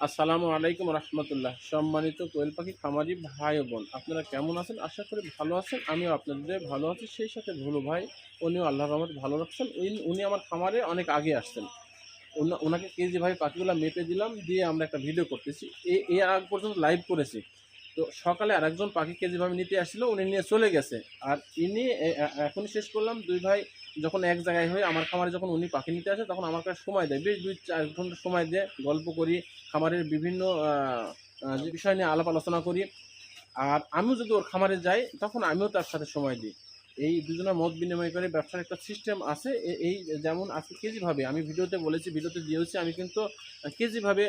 আসসালামু আলাইকুম রহমতুল্লাহ। সম্মানিত কোয়েল পাখি খামারি ভাই বোন, আপনারা কেমন আছেন? আশা করি ভালো আছেন। আমিও আপনাদের ভালো আছি। সেই সাথে ভুলু ভাই, উনিও আল্লাহ রহমত ভালো রাখছেন। উনি- আমার খামারে অনেক আগে আসছেন। ওনা- ওনাকে কেজি ভাই পাখিগুলো মেপে দিলাম, দিয়ে আমরা একটা ভিডিও করতেছি। এ- আগ পর্যন্ত লাইভ করেছি। তো সকালে আরেকজন পাখি কেজি ভাবে নিতে আসছিল, উনি নিয়ে চলে গেছে। আর ইনি এখনই শেষ করলাম। দুই ভাই যখন এক জায়গায় হয় আমার খামারে যখন উনি পাখি নিতে আসে, তখন আমার কাছে সময় দেয়। বেশ দুই চার ঘণ্টা সময় দিয়ে গল্প করি, খামারের বিভিন্ন বিষয় নিয়ে আলাপ আলোচনা করি। আর আমিও যদি ওর খামারে যাই, তখন আমিও তার সাথে সময় দিই। এই দুজনের মত বিনিময় করে ব্যবসার একটা সিস্টেম আছে। এই যেমন আজকে কেজিভাবে আমি ভিডিওতে বলেছি, ভিডিওতে দিয়েছি আমি কিন্তু কেজিভাবে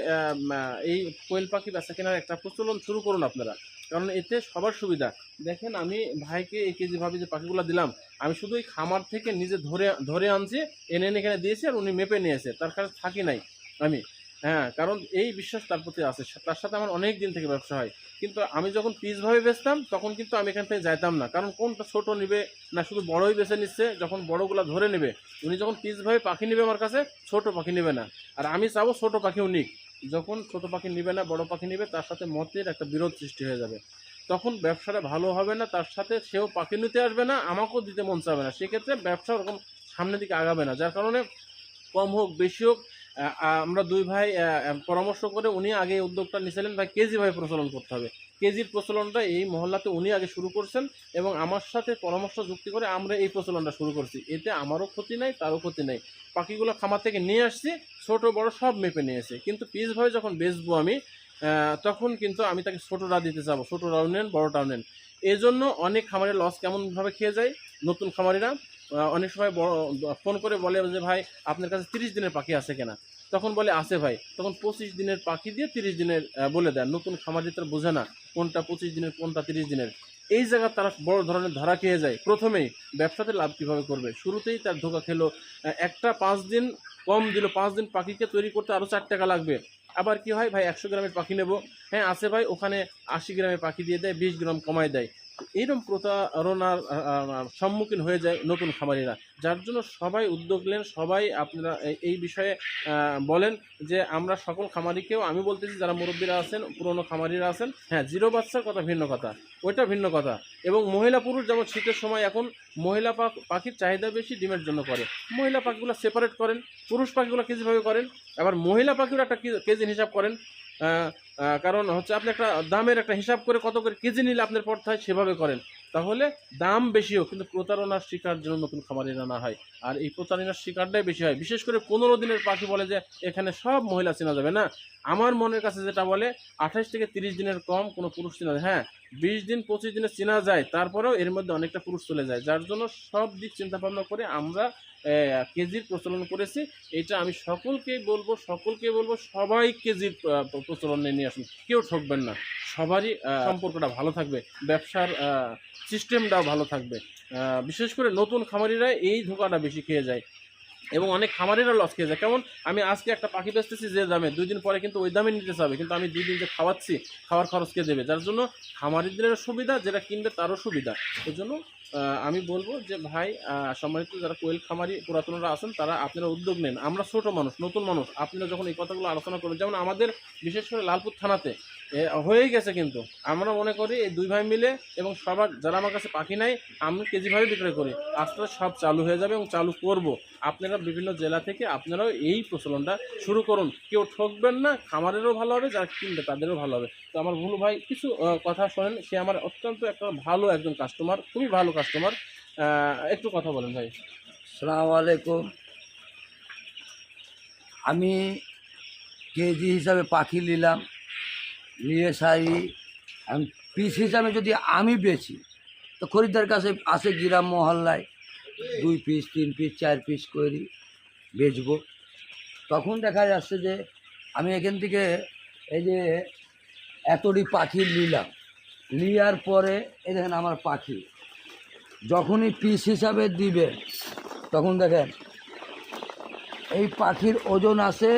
এই কোয়েল পাখি বেচা কেনার একটা প্রচলন শুরু করুন আপনারা। কারণ এতে সবার সুবিধা। দেখেন, আমি ভাইকে এই কেজিভাবে যে পাখিগুলো দিলাম, আমি শুধু এই খামার থেকে নিজে ধরে ধরে আনছি, এনে এনে এখানে দিয়েছি আর উনি মেপে নিয়েছে। তার কাছে থাকি নাই আমি। হ্যাঁ কারণ এই বিশ্বাস তার প্রতি আছে। তার সাথে আমার অনেক দিন থেকে ব্যবসা হয়। কিন্তু আমি যখন পিসভাবে বেচতাম, তখন কিন্তু আমি এখান থেকে যাইতাম না। কারণ কোনটা ছোট নিবে না শুধু বড়ই বেছে নিচ্ছে, যখন বড়গুলা ধরে নেবে, উনি যখন পিসভাবে পাখি নেবে আমার কাছে, ছোট পাখি নেবে না। আর আমি চাবো ছোট পাখিও নিক যখন ছোট পাখি নিবে না, বড় পাখি নেবে, তার সাথে মতের একটা বিরোধ সৃষ্টি হয়ে যাবে। তখন ব্যবসাটা ভালো হবে না, তার সাথে সেও পাখি নিতে আসবে না, আমাকেও দিতে মন চাবে না। সেক্ষেত্রে ব্যবসা ওরকম সামনের দিকে আগাবে না। যার কারণে কম হোক, বেশি হোক আমরা দুই ভাই পরামর্শ করে উনি আগে উদ্যোগটা নিয়েছিলেন ভাই, কেজি ভাই প্রচলন করতে হবে। কেজির প্রচলনটা এই মহল্লাতে উনি আগে শুরু করছেন এবং আমার সাথে পরামর্শ যুক্তি করে আমরা এই প্রচলনটা শুরু করছি। এতে আমারও ক্ষতি নাই, তারও ক্ষতি নাই। পাখিগুলো খামার থেকে নিয়ে আসছি, ছোট, বড় সব মেপে নিয়েছে কিন্তু পিস ভাবে যখন বেচবো আমি তখন কিন্তু আমি তাকে ছোটরা দিতে চাবো ছোটরাও নেন বড়টাও নেন। এই জন্য অনেক খামারের লস কেমনভাবে খেয়ে যায় নতুন খামারিরা? অনেক সময় বড় ফোন করে বলে যে, ভাই, আপনার কাছে তিরিশ দিনের পাখি আছে কেনা? তখন বলে আছে ভাই। তখন পঁচিশ দিনের পাখি দিয়ে তিরিশ দিনের বলে দেয়। নতুন খামারি তারা বোঝে না কোনটা পঁচিশ দিনের, কোনটা তিরিশ দিনের। এই জায়গা তারা বড় ধরনের ধরা খেয়ে যায়। প্রথমেই ব্যবসাতে লাভ কীভাবে করবে? শুরুতেই তার ধোকা খেলো। একটা পাঁচ দিন কম দিল। পাঁচ দিন পাখিকে তৈরি করতে আরও চার টাকা লাগবে। আবার কি হয়, ভাই, একশো গ্রামের পাখি নেব। হ্যাঁ আছে ভাই, ওখানে আশি গ্রামের পাখি দিয়ে দেয়, বিশ গ্রাম কমায় দেয়। এইরকম প্রতারণার সম্মুখীন হয়ে যায় নতুন খামারিরা। যার জন্য সবাই উদ্যোগ নেন, সবাই আপনারা এই- বিষয়ে বলেন যে আমরা সকল খামারিকেও, আমি বলতেছি যারা মুরব্বীরা আছেন, পুরনো খামারিরা আছেন হ্যাঁ জিরো বাচ্চার কথা ভিন্ন কথা, ওইটা ভিন্ন কথা। এবং মহিলা পুরুষ যেমন শীতের সময় এখন মহিলা পাখ- পাখির চাহিদা বেশি ডিমের জন্য করে। মহিলা পাখিগুলো সেপারেট করেন, পুরুষ পাখিগুলো কেজিভাবে করেন আবার মহিলা পাখির একটা কেজি হিসাব করেন কারণ হচ্ছে আপনি একটা দামের একটা হিসাব করে কত করে কেজি নিলে আপনার পড়তে হয় সেভাবে করেন। তাহলে দাম বেশি হোক কিন্তু প্রতারণার শিকার যেন নতুন খামারিরা না হয়। আর এই প্রতারণার শিকারটাই বেশি হয়। বিশেষ করে পনেরো দিনের পাখি বলে যে এখানে সব মহিলা চেনা যাবে না? আমার মনের কাছে যেটা বলে, আঠাশ থেকে তিরিশ দিনের কম কোনো পুরুষ চেনা যায়। হ্যাঁ বিশ দিন, পঁচিশ দিনে চেনা যায়, তারপরেও এর মধ্যে অনেকটা পুরুষ চলে যায়। যার জন্য সব দিক চিন্তা ভাবনা করে আমরা কেজির প্রচলন করেছি। এটা আমি সকলকেই বলব সকলকে বলব সবাই কেজির প্রচলন নিয়ে আসুন। কেউ ঠকবেন না। সবারই সম্পর্কটা ভালো থাকবে ব্যবসার সিস্টেমটাও ভালো থাকবে। বিশেষ করে নতুন খামারিরা এই ধোকাটা বেশি খেয়ে যায় এবং অনেক খামারিরা লস খেয়ে যায়। কেমন? আমি আজকে একটা পাখি বেচতেছি যে দামে দুই দিন পরে কিন্তু ওই দামে নিতে চাবে কিন্তু আমি দুই দিন যে খাওয়াচ্ছি খাওয়ার খরচ কে দেবে? যার জন্য খামারিদের সুবিধা যেটা কিনবে তারও সুবিধা। এই জন্য আহ, আমি বলব যে ভাই সম্মানিত যারা কোয়েল খামারি পুরাতনরা আছেন, তারা আপনারা উদ্যোগ নেন। আমরা ছোট মানুষ, নতুন মানুষ। আপনারা যখন এই কথাগুলো আলোচনা করবেন যেমন আমাদের বিশেষ করে লালপুর থানাতে হয়েই গেছে কিন্তু। আমরা মনে করি এই দুই ভাই মিলে এবং সবার, যারা আমার কাছে পাখি নাই, আমি কেজিভাবে বিক্রয় করি। আস্তে সব চালু হয়ে যাবে এবং চালু করব। আপনারা বিভিন্ন জেলা থেকে আপনারাও এই প্রচলনটা শুরু করুন। কেউ ঠকবেন না, খামারেরও ভালো হবে, যারা কিনবে তাদেরও ভালো হবে। তো আমার ভুলু ভাই, কিছু কথা শোনেন। সে আমার অত্যন্ত একটা ভালো একজন কাস্টমার খুবই ভালো কাস্টমার একটু কথা বলেন ভাই। সালাম আলাইকুম। আমি কেজি হিসাবে পাখি নিলাম, নিয়ে সাই আমি পিস হিসাবে যদি আমি বেচি, তো খরিদ্দার কাছে আসে গ্রাম মহল্লায় দুই পিস, তিন পিস, চার পিস করি, বেচবো। তখন দেখা যাচ্ছে যে আমি এখান থেকে এই যে এতটি পাখি নিলাম। নেওয়ার পরে এই দেখেন আমার পাখি। যখনই পিস হিসাবে দিবে, তখন দেখেন, এই পাখির ওজন আছে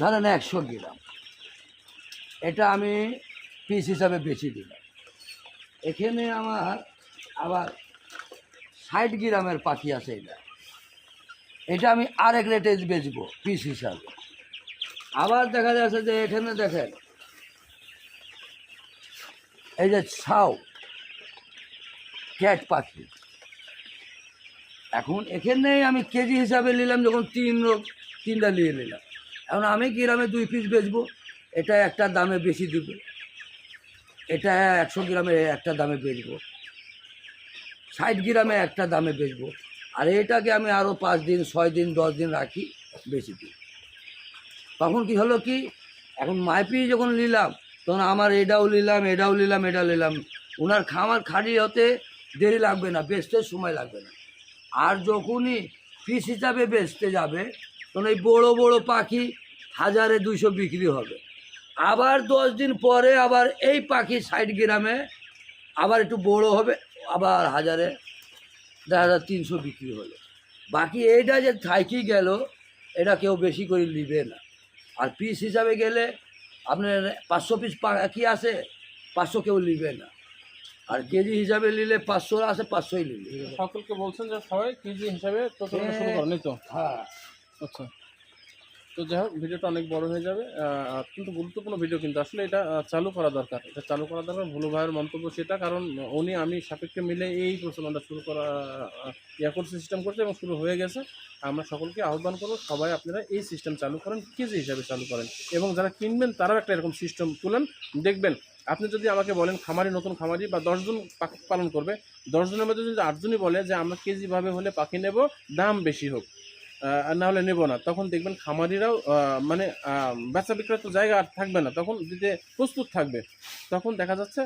ধরেন একশো গ্রাম। এটা আমি পিস হিসাবে বেশি দিলাম। এখানে আমার আবার ষাট গ্রামের পাখি আছে এটা। এটা আমি আরেক রেটে বেচবো পিস হিসাবে। আবার দেখা যাচ্ছে যে এখানে দেখেন, এই যে ছাউ ক্যাট পাখি। এখন এখানে আমি কেজি হিসাবে নিলাম যখন তিন তিনটা নিয়ে নিলাম। এখন আমি গ্রামে দুই পিস বেচবো? এটা একটা দামে বেশি দিব। এটা একশো গ্রামে একটা দামে বেচবো। ষাট গ্রামে একটা দামে বেচবো। আর এটাকে আমি আরও পাঁচ দিন, ছয় দিন, দশ দিন রাখি, বেশি দিই তখন কি হলো কি? এখন মাইপি যখন নিলাম, তখন আমার এটাও নিলাম এটাও নিলাম এটা নিলাম। ওনার খামার খালি হতে দেরি লাগবে না বেচতে সময় লাগবে না। আর যখনই পিস হিসাবে বেচতে যাবে, তখন এই বড়ো বড়ো পাখি হাজারে দুইশো বিক্রি হবে। আবার দশ দিন পরে আবার এই পাখি সাইড গ্রামে আবার একটু বড় হবে, আবার হাজারে দেখা যায় তিনশো বিক্রি হলো। বাকি এইটা যে থাইকি গেল, এটা কেউ বেশি করে নিবে না। আর পিস হিসাবে গেলে আপনার পাঁচশো পিস পাখি আছে, পাঁচশো কেউ নিবে না। আর কেজি হিসাবে নিলে পাঁচশো আছে পাঁচশোই নিলে। সকলকে বলছেন যে সবাই কেজি হিসাবে প্রচলন শুরু করেন তো? হ্যাঁ। আচ্ছা। তো যাই হোক ভিডিওটা অনেক বড় হয়ে যাবে। কিন্তু গুরুত্বপূর্ণ ভিডিও কিন্তু। আসলে এটা চালু করা দরকার। এটা চালু করা দরকার ভুলু ভাইয়ের মন্তব্য সেটা কারণ উনি আমি সাপেক্ষে মিলে এই প্রচলনটা শুরু করা ইয়া করছে সিস্টেম করছে এবং শুরু হয়ে গেছে। আমরা সকলকে আহ্বান করব সবাই আপনারা এই সিস্টেম চালু করেন কেজি হিসাবে চালু করেন। এবং যারা কিনবেন তারাও একটা এরকম সিস্টেম তুলেন। দেখবেন আপনি যদি আমাকে বলেন খামারি নতুন খামারি বা দশজন পাখি পালন করবে দশজনের মধ্যে যদি আটজনই বলে যে আমরা কেজিভাবে হলে পাখি নেব, দাম বেশি হোক না হলে নেব না, তখন দেখবেন খামারিরাও মানে বেচা বিক্রয় তো জায়গা আর থাকবে না, তখন দিতে প্রস্তুত থাকবে, তখন দেখা যাচ্ছে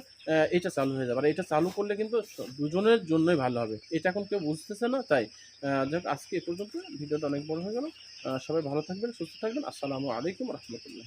এটা চালু হয়ে যাবে। আর এটা চালু করলে কিন্তু দুজনের জন্যই ভালো হবে, এটা এখন কেউ বুঝতেছে না, তাই যাই আজকে এ পর্যন্ত ভিডিওটা অনেক বড় হয়ে গেল সবাই ভালো থাকবেন, সুস্থ থাকবেন, আসসালামু আলাইকুম রহমতুল্লাহ।